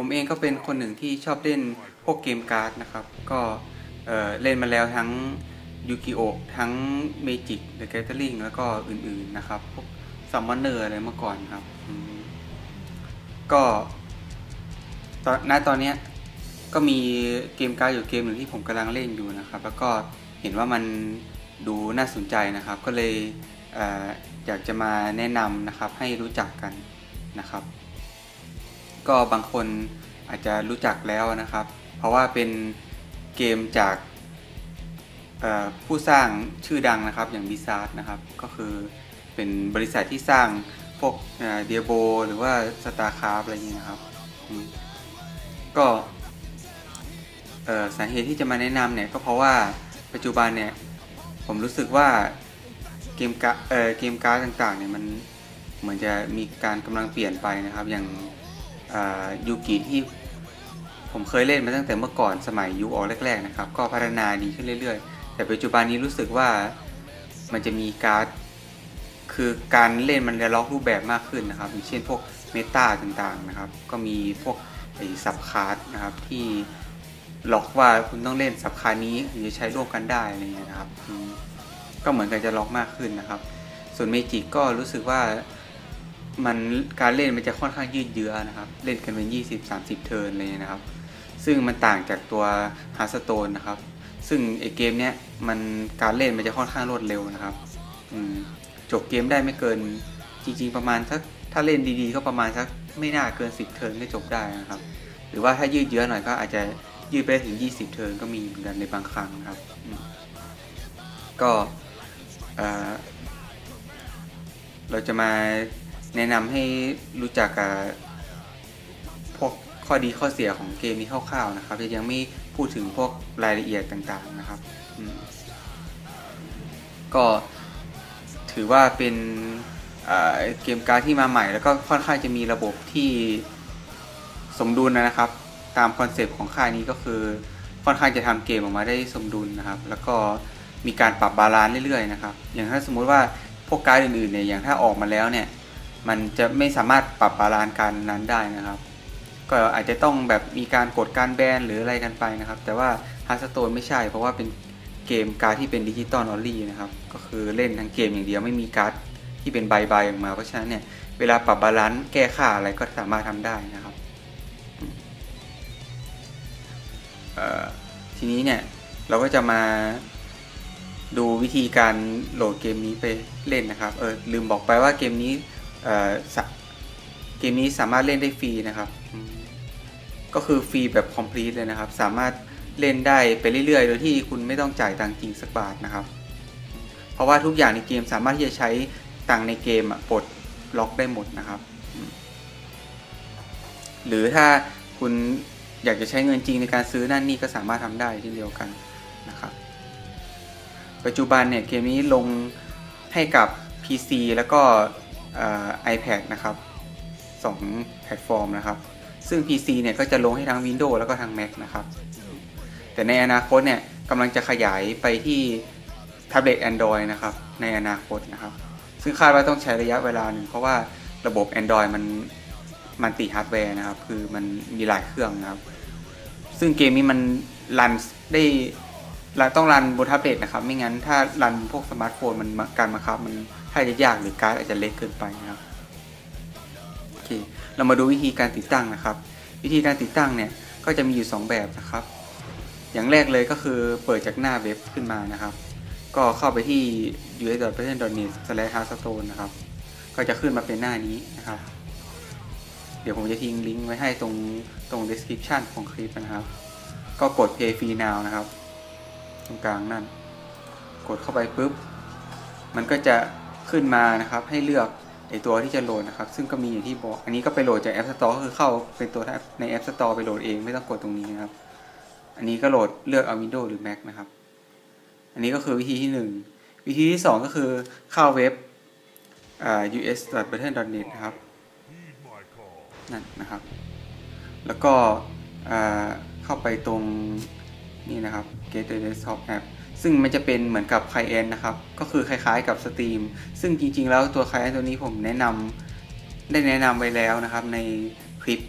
ผมเองก็เป็นคนหนึ่งที่ชอบเล่นพวกเกมการ์ดนะครับ ก็เเล่นมาแล้วทั้งยูกิโอทั้งเมจิกเดอะแก t เ r อริงแล้วก็อื่นๆนะครับ พวกซัมมอนเนอร์อะไรเมื่อก่อนครับ ก็ตอนณตอนนี้ก็มีเกมการ์ดอยู่เกมหนึ่งที่ผมกำลังเล่นอยู่นะครับ แล้วก็เห็นว่ามันดูน่าสนใจนะครับ ก็เลยเออยากจะมาแนะนำนะครับให้รู้จักกันนะครับ ก็บางคนอาจจะรู้จักแล้วนะครับ เพราะว่าเป็นเกมจากผู้สร้างชื่อดังนะครับอย่าง b ิซาร์นะครับก็คือเป็นบริษัทที่สร้างพวกเดียโบหรือว่า StarCraft อะไรอย่างนี้นะครับ ก็สาเหตุที่จะมาแนะนำเนี่ยก็เพราะว่าปัจจุบันเนี่ยผมรู้สึกว่าเกมการ์ดเเกมการ์ดต่างๆเนี่ยมันเหมือนจะมีการกำลังเปลี่ยนไปนะครับ อย่าง ยูกิที่ผมเคยเล่นมาตั้งแต่เมื่อก่อนสมัยยุคออแรก ๆ นะครับ ก็พัฒนาดีขึ้นเรื่อยๆ แต่ปัจจุบันนี้รู้สึกว่ามันจะมีการ์ดคือการเล่นมันจะล็อกรูปแบบมากขึ้นนะครับอย่างเช่นพวกเมตาต่างๆนะครับ ก็มีพวกไอ้สับคาร์ดนะครับที่ล็อกว่าคุณต้องเล่นสับคาร์นี้ถึงจะใช้ร่วมกันได้อะไรเงี้ยนะครับ ก็เหมือนกันจะล็อกมากขึ้นนะครับ ส่วนเมจิกก็รู้สึกว่า มันการเล่นมันจะค่อนข้างยืดเยื้อนะครับ เล่นกันเป็น 20-30 เทิร์นเลยนะครับ ซึ่งมันต่างจากตัว h าร์สโตนนะครับ ซึ่งไอเกมเนี้ยมันการเล่นมันจะค่อนข้างรวดเร็วนะครับจบเกมได้ไม่เกินจริง ๆ ประมาณสักถ้าเล่นดีๆ ก็ประมาณสักไม่น่าเกิน 10 เทิร์นก็จบได้นะครับ หรือว่าถ้ายืดเยื้อหน่อยก็อาจจะยืดไปถึง 20 เทิร์นก็มีเหมือนกันในบางครั้งนะครับ ก็เราจะมา แนะนำให้รู้จักกับพวกข้อดีข้อเสียของเกมนี้คร่าวๆนะครับยังไม่พูดถึงพวกรายละเอียดต่างๆนะครับก็ถือว่าเป็นเกมการ์ดที่มาใหม่ แล้วก็ค่อนข้างจะมีระบบที่สมดุลนะครับ ตามคอนเซปต์ของค่ายนี้ก็คือค่อนข้างจะทำเกมออกมาได้สมดุลนะครับ แล้วก็มีการปรับบาลานซ์เรื่อยๆนะครับ อย่างถ้าสมมุติว่าพวกการ์ดอื่นๆเนี่ยอย่างถ้าออกมาแล้วเนี่ย มันจะไม่สามารถปรับบาลานซ์การนั้นได้นะครับ ก็อาจจะต้องแบบมีการกดการแบนหรืออะไรกันไปนะครับ แต่ว่า h าร์ s สโตนไม่ใช่ เพราะว่าเป็นเกมการ์ดที่เป็นดิจิตอลออลลี่นะครับ ก็คือเล่นทั้งเกมอย่างเดียวไม่มีการ์ดที่เป็นใบใบออกมา เพราะฉะนั้นเนี่ยเวลาปรับบาลานซ์แก้ค่าอะไรก็สามารถทำได้นะครับทีนี้เนี่ยเราก็จะมาดูวิธีการโหลดเกมนี้ไปเล่นนะครับ เออลืมบอกไปว่าเกมนี้ เกมนี้สามารถเล่นได้ฟรีนะครับ ก็คือฟรีแบบ complete เลยนะครับ สามารถเล่นได้ไปเรื่อยๆ โดยที่คุณไม่ต้องจ่ายตังค์จริงสักบาทนะครับ เพราะว่าทุกอย่างในเกมสามารถที่จะใช้ตังค์ในเกมปลดล็อกได้หมดนะครับ หรือถ้าคุณอยากจะใช้เงินจริงในการซื้อนั่นนี่ก็สามารถทำได้เช่นเดียวกันนะครับ ปัจจุบันเนี่ยเกมนี้ลงให้กับ PC แล้วก็ iPad นะครับ2แพลตฟอร์มนะครับ ซึ่ง PC เนี่ยก็จะลงให้ทั้ง Windows แล้วก็ทั้ง Mac นะครับ แต่ในอนาคตเนี่ยกำลังจะขยายไปที่แท็บเล็ต Android นะครับ ในอนาคตนะครับ ซึ่งคาดว่าต้องใช้ระยะเวลาหนึ่งเพราะว่าระบบ Android มันมันติฮาร์ดแวร์นะครับ คือมันมีหลายเครื่องนะครับ ซึ่งเกมนี้มันรันได้ เราต้องรันบนแท็บเล็ตนะครับ ไม่งั้นถ้ารันพวกสมาร์ทโฟนมันการบังคับมันถ้าจะยากหรือการ์ดอาจจะเล็กเกินไปนะครับโอเคเรามาดูวิธีการติดตั้งนะครับ วิธีการติดตั้งเนี่ยก็จะมีอยู่ 2 แบบนะครับ อย่างแรกเลยก็คือเปิดจากหน้าเว็บขึ้นมานะครับ ก็เข้าไปที่ us.president.net/hearthstone นะครับ ก็จะขึ้นมาเป็นหน้านี้นะครับ เดี๋ยวผมจะทิ้งลิงก์ไว้ให้ตรงตรง description ของคลิปนะครับ ก็กด pay free now นะครับ ตรงกลางนั่น กดเข้าไปปุ๊บ มันก็จะขึ้นมานะครับ ให้เลือกไอตัวที่จะโหลดนะครับ ซึ่งก็มีอย่างที่บอก อันนี้ก็ไปโหลดจาก App Store ก็คือเข้าเป็นตัวใน App Store ไปโหลดเองไม่ต้องกดตรงนี้นะครับ อันนี้ก็โหลดเลือกเอา Windows หรือ Mac นะครับ อันนี้ก็คือวิธีที่ 1 วิธีที่ 2 ก็คือเข้าเว็บ us.button.net นะครับนั่นนะครับ แล้วก็เข้าไปตรง นี่นะครับ get the desktop app ซึ่งมันจะเป็นเหมือนกับ client นะครับ ก็คือคล้ายๆกับ Steam ซึ่งจริงๆ แล้วตัว client ตัวนี้ผมแนะนำได้แนะนำไว้แล้วนะครับ ในคลิป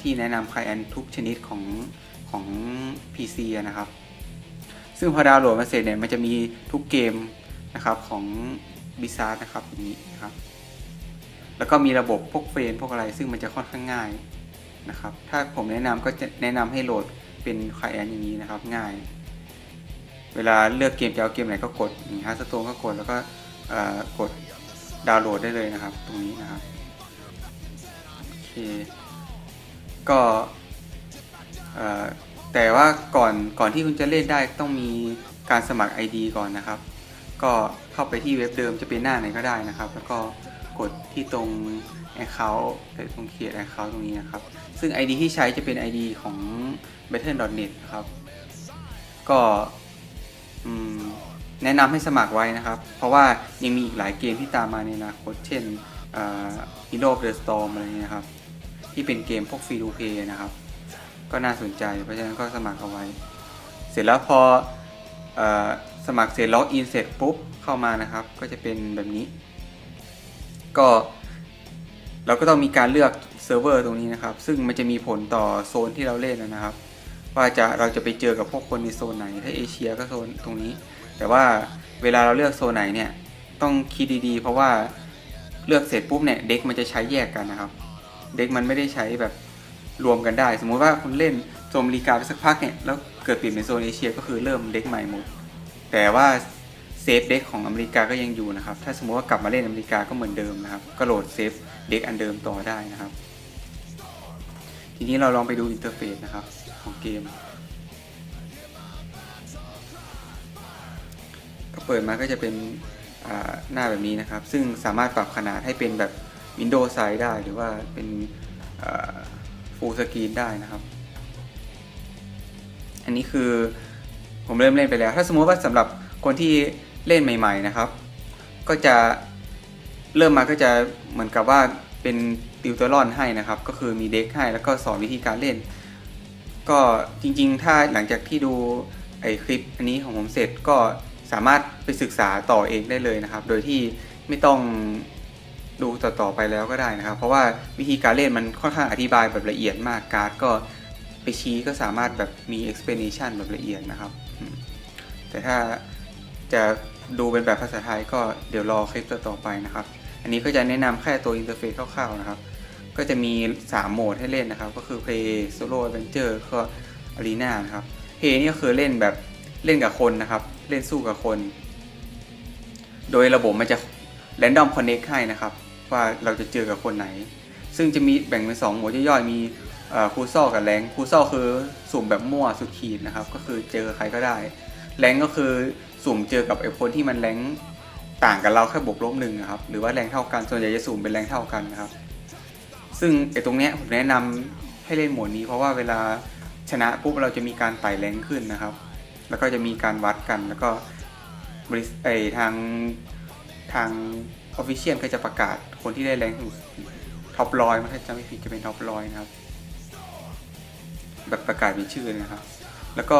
ที่แนะนำไคลแอนทุกชนิดของของ PC นะครับ ซึ่งพอดาวน์โหลดมาเสร็จเนี่ยมันจะมีทุกเกมนะครับของบิซาร์นะครับอย่างนี้นะครับ แล้วก็มีระบบพวกเฟรนพวกอะไรซึ่งมันจะค่อนข้างง่ายนะครับ ถ้าผมแนะนำก็จะแนะนำให้โหลด เป็นไคลแอนอย่างนี้นะครับง่าย เวลาเลือกเกมจะเอาเกมไหนก็กดอย่ฮาร์สโตนก็กดแล้วก็กดดาวน์โหลดได้เลยนะครับ ตรงนี้นะครับโอเคก็แต่ว่าก่อนก่อนที่คุณจะเล่นได้ต้องมีการสมัคร ID ก่อนนะครับ ก็เข้าไปที่เว็บเดิมจะเป็นหน้าไหนก็ได้นะครับ แล้วก็กดที่ตรง Account ตรงเขียน Account ตรงนี้นะครับ ซึ่ง ID ที่ใช้จะเป็น ID ของ Battle.net นะครับ ก็แนะนำให้สมัครไว้นะครับ เพราะว่ายังมีอีกหลายเกมที่ตามมาในอนาคต เช่น Hero of the Storm อะไรนี้นะครับ ที่เป็นเกมพวกฟรีดูเพย์นะครับ ก็น่าสนใจ เพราะฉะนั้นก็สมัครเอาไว้ เสร็จแล้วพออสมัครเสร็จล็อกอินเสร็จปุ๊บเข้ามานะครับ ก็จะเป็นแบบนี้ ก็เราก็ต้องมีการเลือก เซิร์ฟเวอร์ตรงนี้นะครับ ซึ่งมันจะมีผลต่อโซนที่เราเล่นนะครับ ว่าจะเราจะไปเจอกับพวกคนในโซนไหน ถ้าเอเชียก็โซนตรงนี้ แต่ว่าเวลาเราเลือกโซนไหนเนี่ย ต้องคิดดีๆ เพราะว่าเลือกเสร็จปุ๊บเนี่ยเด็กมันจะใช้แยกกันนะครับ เด็กมันไม่ได้ใช้แบบรวมกันได้ สมมุติว่าคุณเล่นโซนอเมริกาไปสักพักเนี่ย แล้วเกิดเปลี่ยนเป็นโซนเอเชีย ก็คือเริ่มเด็กใหม่หมด แต่ว่าเซฟเด็กของอเมริกาก็ยังอยู่นะครับ ถ้าสมมติว่ากลับมาเล่นอเมริกาก็เหมือนเดิมนะครับ ก็โหลดเซฟเด็กอันเดิมต่อได้นะครับ ทีนี้เราลองไปดูอินเทอร์เฟซนะครับของเกม ก็เปิดมาก็จะเป็นหน้าแบบนี้นะครับ ซึ่งสามารถปรับขนาดให้เป็นแบบ Windows Size ได้หรือว่าเป็น Full Screen ได้นะครับ อันนี้คือผมเริ่มเล่นไปแล้ว ถ้าสมมติว่าสำหรับคนที่เล่นใหม่ ๆนะครับ ก็จะเริ่มมาก็จะเหมือนกับว่าเป็น ติวเตอร์ลอนให้นะครับ ก็คือมีเด็กให้แล้วก็สอนวิธีการเล่น ก็จริงๆ ถ้าหลังจากที่ดูไอคลิปอันนี้ของผมเสร็จก็สามารถไปศึกษาต่อเองได้เลยนะครับ โดยที่ไม่ต้องดูต่อๆไปแล้วก็ได้นะครับ เพราะว่าวิธีการเล่นมันค่อนข้างอธิบายแบบละเอียดมากการ์ดก็ไปชี้ก็สามารถแบบมี explanation แบบละเอียดนะครับ แต่ถ้าจะดูเป็นแบบภาษาไทยก็เดี๋ยวรอคลิปต่อไปนะครับ อันนี้ก็จะแนะนำแค่ตัวอินเทอร์เฟซคร่าวๆนะครับ ก็จะมี 3 โหมดให้เล่นนะครับ ก็คือ Play Solo Adventure ก็ Arena นะครับ Play นี่ก็คือเล่นแบบเล่นกับคนนะครับ เล่นสู้กับคน โดยระบบมันจะ Random Connect ให้นะครับ ว่าเราจะเจอกับคนไหน ซึ่งจะมีแบ่งเป็น 2 โหมดย่อยๆมีคูซ่อกับแรงคูซ่อคือสุ่มแบบมั่วสุดขีดนะครับ ก็คือเจอใครก็ได้แรงก็คือสุ่มเจอกับไอ้คนที่มันแรงต่างกับเราแค่บวกลบหนึ่งนะครับ หรือว่าแรงเท่ากันส่วนใหญ่จะสุ่มเป็นแรงเท่ากันนะครับ ซึ่งไอ้ตรงเนี้ยผมแนะนำให้เล่นหมวดนี้ เพราะว่าเวลาชนะปุ๊บเราจะมีการไต่แรงขึ้นนะครับ แล้วก็จะมีการวัดกันแล้วก็บริไอทางทางออฟฟิเชียลก็จะประกาศคนที่ได้แรงท็อปร้อยถ้าจำไม่ผิดจะเป็นท็อปร้อยนะครับ แบบประกาศเป็นชื่อนะครับ แล้วก็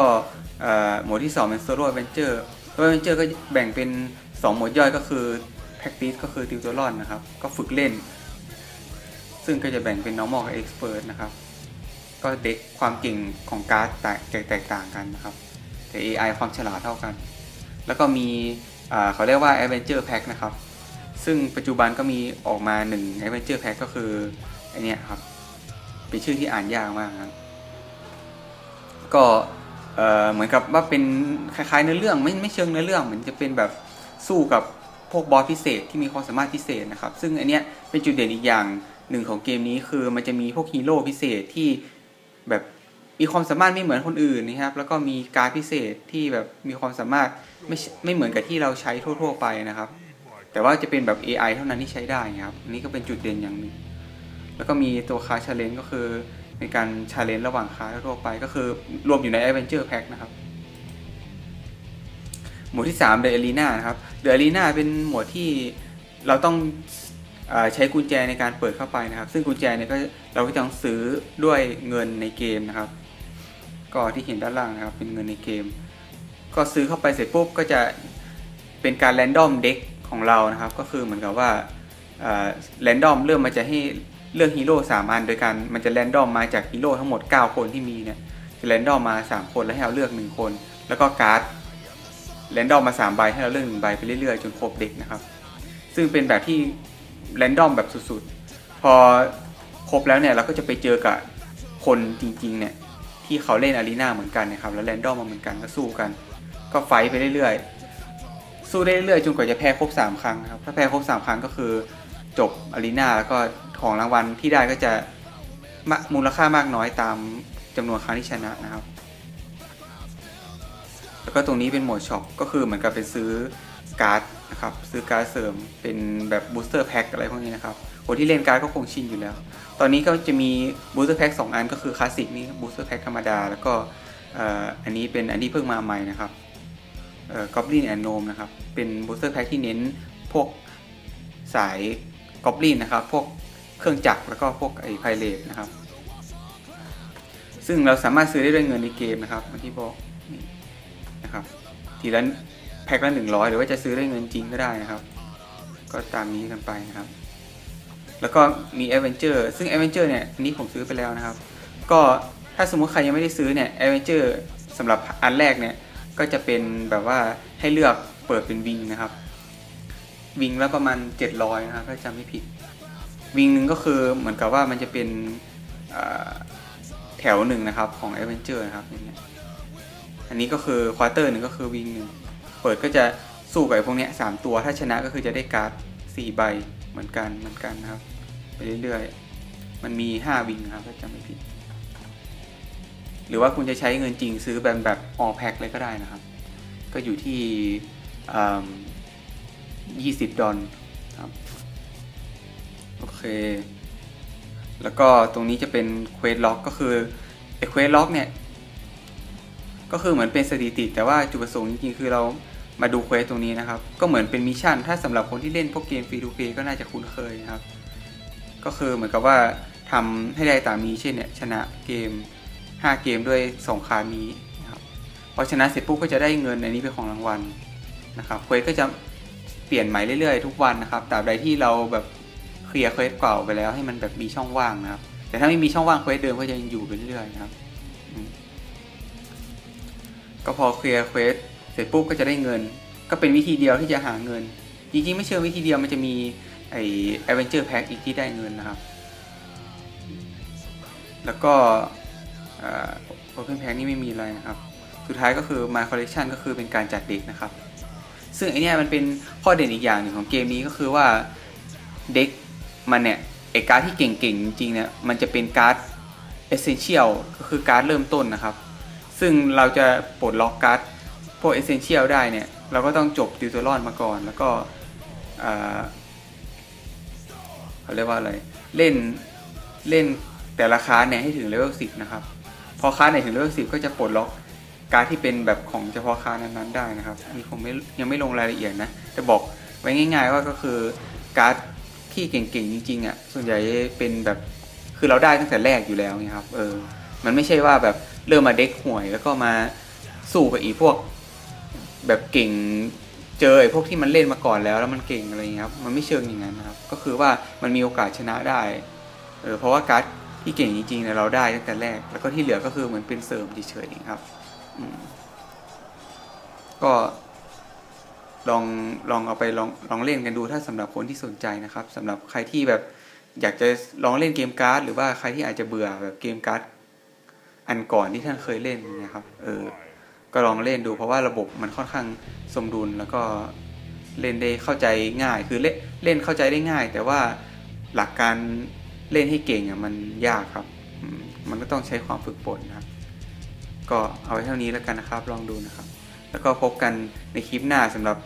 หมวดที่ 2 เป็น Solo Adventure Solo Adventure ก็แบ่งเป็น 2 หมวดย่อยก็คือ Practice ก็คือติวตัวรอนนะครับ ก็ฝึกเล่น ซึ่งก็จะแบ่งเป็น Normal กับ Expert นะครับ ก็เด็กความเก่งของการ์ดแตกต่างกันนะครับ แต่ AI ความฉลาดเท่ากัน แล้วก็มีเขาเรียกว่า Adventure Pack นะครับ ซึ่งปัจจุบันก็มีออกมา1 Adventure Pack ก็คืออเนี้ยครับ เป็นชื่อที่อ่านยากมากครับ ก็เหมือนกับว่าเป็นคล้ายๆเนื้อเรื่องไม่ไม่เชิงเนื้อเรื่องเหมือนจะเป็นแบบสู้กับ พวกบอสพิเศษที่มีความสามารถพิเศษนะครับ ซึ่งอันเนี้ยเป็นจุดเด่นอีกอย่างหนึ่งของเกมนี้คือมันจะมีพวกฮีโร่พิเศษที่แบบมีความสามารถไม่เหมือนคนอื่นนะครับ แล้วก็มีการพิเศษที่แบบมีความสามารถไม่ไม่เหมือนกับที่เราใช้ทั่ว ๆ ไปนะครับ แต่ว่าจะเป็นแบบ AI เท่านั้นที่ใช้ได้ครับอันนี้ก็เป็นจุดเด่นอย่างหนึ่งแล้วก็มีตัวคาชาเลนก็คือในการชาเลนระหว่างคาทั่วไปก็คือรวมอยู่ใน Adventure Pack นะครับ หมวดที่3 The Arena นะครับ The Arena เป็นหมวดที่เราต้องใช้กุญแจในการเปิดเข้าไปนะครับ ซึ่งกุญแจเนี่ยก็เราก็ต้องซื้อด้วยเงินในเกมนะครับ ก็ที่เห็นด้านล่างนะครับเป็นเงินในเกม ก็ซื้อเข้าไปเสร็จปุ๊บก็จะเป็นการแรนดอมเด็กของเรานะครับ ก็คือเหมือนกับว่าแรนดอมเริ่มมาจะให้เลือกฮีโร่สามอันโดยการมันจะแรนดอมมาจากฮีโร่ทั้งหมด 9 คนที่มีเนี่ยจะแรนดอมมา 3 คนแล้วให้เราเลือก 1 คน แล้วก็การ์ด แรนดอมมา3ใบให้เราเลือก1ใบไปเรื่อยๆ จนครบเด็กนะครับ ซึ่งเป็นแบบที่แรนดอมแบบสุดๆ พอครบแล้วเนี่ยเราก็จะไปเจอกับคนจริงๆเนี่ยที่เขาเล่นอารีนาเหมือนกันนะครับแล้วแรนดอมมาเหมือนกันก็สู้กัน ก็ไฟท์ไปเรื่อยๆ สู้ได้เรื่อยๆจนกว่าจะแพ้ครบ 3 ครั้งครับถ้าแพ้ครบ 3 ครั้งก็คือจบอารีนาแล้วก็ของรางวัลที่ได้ก็จะมะมูลค่ามากน้อยตามจำนวนครั้งที่ชนะนะครับ แล้วก็ตรงนี้เป็นโหมดช็อปก็คือเหมือนกับเป็นซื้อการ์ดนะครับซื้อการ์ดเสริมเป็นแบบบูสเตอร์แพ็คอะไรพวกนี้นะครับคนที่เล่นการ์ดก็คงชินอยู่แล้ว ตอนนี้ก็จะมีบูสเตอร์แพ็คสอันก็คือคลาสสิกนี่บูสเตอร์แพ็คธรรมดา แล้วก็อันนี้เป็นอันที่เพิ่งมาใหม่นะครับเอ่อกอบลินแอนโนมนะครับเป็นบูสเตอร์แพ็คที่เน้นพวกสายกอบลินนะครับพวกเครื่องจักรแล้วก็พวกไอ้ไพเรตนะครับซึ่งเราสามารถซื้อได้ด้วยเงินในเกมนะครับที่บอก นะครับทีละแพ็คละหนึ่งร้อยหรือว่าจะซื้อได้เงินจริงก็ได้นะครับ ก็ตามนี้กันไปนะครับ แล้วก็มี a อเวนเจอร์ซึ่ง a อเวนเจอร์เนี่ยอันนี้ผมซื้อไปแล้วนะครับ ก็ถ้าสมมุติใครยังไม่ได้ซื้อเนี่ย a อเวนเจอร์สำหรับอันแรกเนี่ยก็จะเป็นแบบว่าให้เลือกเปิดเป็นวิงนะครับ วิงละประมาณ 700 นะครับถ้าจำไม่ผิด วิงหนึ่งก็คือเหมือนกับว่ามันจะเป็นแถวหนึ่งนะครับของ a อเวนเจอร์นะครับอย่างเงี้ย อันนี้ก็คือควอเตอร์หนึ่งก็คือวิงหนึ่งเปิดก็จะสู้กับพวกเนี้ยสามตัวถ้าชนะก็คือจะได้การ์ดสี่ใบเหมือนกันเหมือนกันนะครับ ไปเรื่อยๆ มันมี5วิงครับถ้าจำไม่ผิด หรือว่าคุณจะใช้เงินจริงซื้อแบบแบบออแพ็คเลยก็ได้นะครับ ก็อยู่ที่ยี่สิบดอลครับโอเค แล้วก็ตรงนี้จะเป็นเควสล็อกก็คือไอเควสล็อกเนี่ย ก็คือเหมือนเป็นสถิติ แต่ว่าจุดประสงค์จริงๆคือเรามาดูเควสตรงนี้นะครับ ก็เหมือนเป็นมิชชั่น ถ้าสำหรับคนที่เล่นพวกเกมฟรีทูเพย์ก็น่าจะคุ้นเคยนะครับ ก็คือเหมือนกับว่าทำให้ได้ตามนี้เช่นเนี่ยชนะเกม 5 เกมด้วย 2 คานี้นะครับพอชนะเสร็จปุ๊บก็จะได้เงินในนี้เป็นของรางวัลนะครับเควสก็จะเปลี่ยนใหม่เรื่อยๆ ทุกวันนะครับตราบใดที่เราแบบเคลียร์เควสเก่าไปแล้วให้มันแบบมีช่องว่างนะครับ แต่ถ้าไม่มีช่องว่างเควสเดิมก็จะยังอยู่ไปเรื่อยๆนะครับ ก็พอเคลียร์เควสเสร็จปุ๊บก็จะได้เงิน ก็เป็นวิธีเดียวที่จะหาเงิน จริงๆไม่เชื่อวิธีเดียวมันจะมีไอ้ Adventure Pack อีกที่ได้เงินนะครับ แล้วก็เอ่อ Open Pack นี่ไม่มีอะไรนะครับ สุดท้ายก็คือ My Collection ก็คือเป็นการจัดเด็กนะครับ ซึ่งไอเนี้ยมันเป็นข้อเด่นอีกอย่างหนึ่งของเกมนี้ก็คือว่าเด็กมันเนี่ยไอการ์ดที่เก่งๆ จริงๆเนี่ยมันจะเป็นการ์ด Essential ก็คือการ์ดเริ่มต้นนะครับ ซึ่งเราจะปลดล็อกการ์ดพวก Essential ได้เนี่ย เราก็ต้องจบติวเตอรอนมาก่อน แล้วก็เขาเรียกว่าอะไร เล่นเล่นแต่ละคลาสเนี่ยให้ถึงเลเวล10นะครับ พอคลาสไหนถึงเลเวล10ก็จะปลดล็อกการที่เป็นแบบของเฉพาะคลาสนั้นๆได้นะครับ อันนี้ผมไม่ยังไม่ลงรายละเอียดนะ แต่บอกไว้ง่าย ๆ ว่าก็คือการ์ดที่เก่งๆจริงๆอะส่วนใหญ่เป็นแบบคือเราได้ตั้งแต่แรกอยู่แล้วนะครับเออมันไม่ใช่ว่าแบบ เริ่มมาเด็กห่วย แล้วก็มาสู้กับอีพวก แบบเก่งเจอไอ้พวกที่มันเล่นมาก่อนแล้วแล้วมันเก่งอะไรอย่างเงี้ยครับมันไม่เชิงอย่างนั้นนะครับ ก็คือว่ามันมีโอกาสชนะได้เออเพราะว่าการ์ดที่เก่งจริงๆเนี่ยเราได้ตั้งแต่แรก แล้วก็ที่เหลือก็คือเหมือนเป็นเสริมเฉยๆเองครับอืก็ลองลองเอาไปลองลองเล่นกันดูถ้าสำหรับคนที่สนใจนะครับสำหรับใครที่แบบอยากจะลองเล่นเกมการ์ดหรือว่าใครที่อาจจะเบื่อแบบเกมการ์ด อันก่อนที่ท่านเคยเล่นนะครับ เออ ก็ลองเล่นดูเพราะว่าระบบมันค่อนข้างสมดุลแล้วก็เล่นได้เข้าใจง่าย คือเล่นเล่นเข้าใจได้ง่าย แต่ว่าหลักการเล่นให้เก่งอะมันยากครับ มันก็ต้องใช้ความฝึกฝนนะครับ ก็เอาไว้เท่านี้แล้วกันนะครับ ลองดูนะครับ แล้วก็พบกันในคลิปหน้าสำหรับ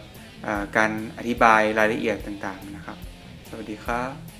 การอธิบายรายละเอียดต่างๆนะครับ สวัสดีครับ